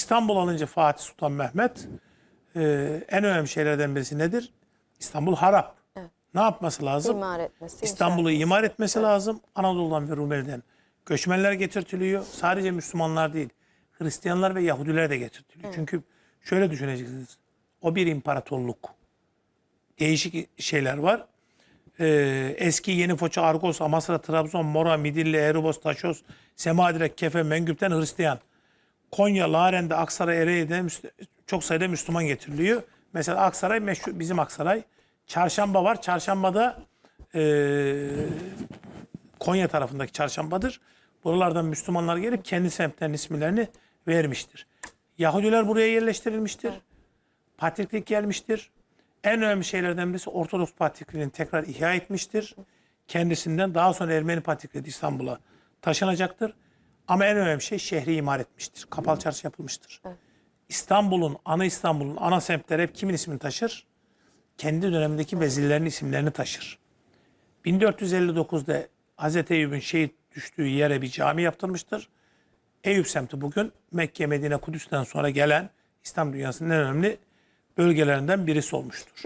İstanbul alınca Fatih Sultan Mehmet e, en önemli şeylerden birisi nedir? İstanbul harap. Ne yapması lazım? İmar etmesi. İstanbul'u imar etmesi lazım. Anadolu'dan ve Rumeli'den göçmenler getirtiliyor. Sadece Müslümanlar değil, Hristiyanlar ve Yahudiler de getirtiliyor. Çünkü şöyle düşüneceksiniz. O bir imparatorluk. Değişik şeyler var. Ee, eski Yeni Foça, Argos, Amasra, Trabzon, Mora, Midilli, Erebos, Taşos, Semadirek, Kefe, Mengüp'ten Hristiyan. Konya, Laren'de, Aksaray, Ereğli'de çok sayıda Müslüman getiriliyor. Mesela Aksaray meşhur, bizim Aksaray. Çarşamba var. Çarşambada eee, Konya tarafındaki çarşambadır. Buralardan Müslümanlar gelip kendi semtlerinin isimlerini vermiştir. Yahudiler buraya yerleştirilmiştir. Patriklik gelmiştir. En önemli şeylerden birisi Ortodoks Patrikliğini tekrar ihya etmiştir. Kendisinden daha sonra Ermeni Patrikliği İstanbul'a taşınacaktır. Ama en önemli şey şehri imar etmiştir. Kapalı çarşı yapılmıştır. İstanbul'un, ana İstanbul'un ana semtleri hep kimin ismini taşır? Kendi dönemindeki vezirlerin isimlerini taşır. 1459'da Hazreti Eyüp'ün şehit düştüğü yere bir cami yaptırmıştır. Eyüp semti bugün Mekke, Medine, Kudüs'ten sonra gelen İslam dünyasının en önemli bölgelerinden birisi olmuştur.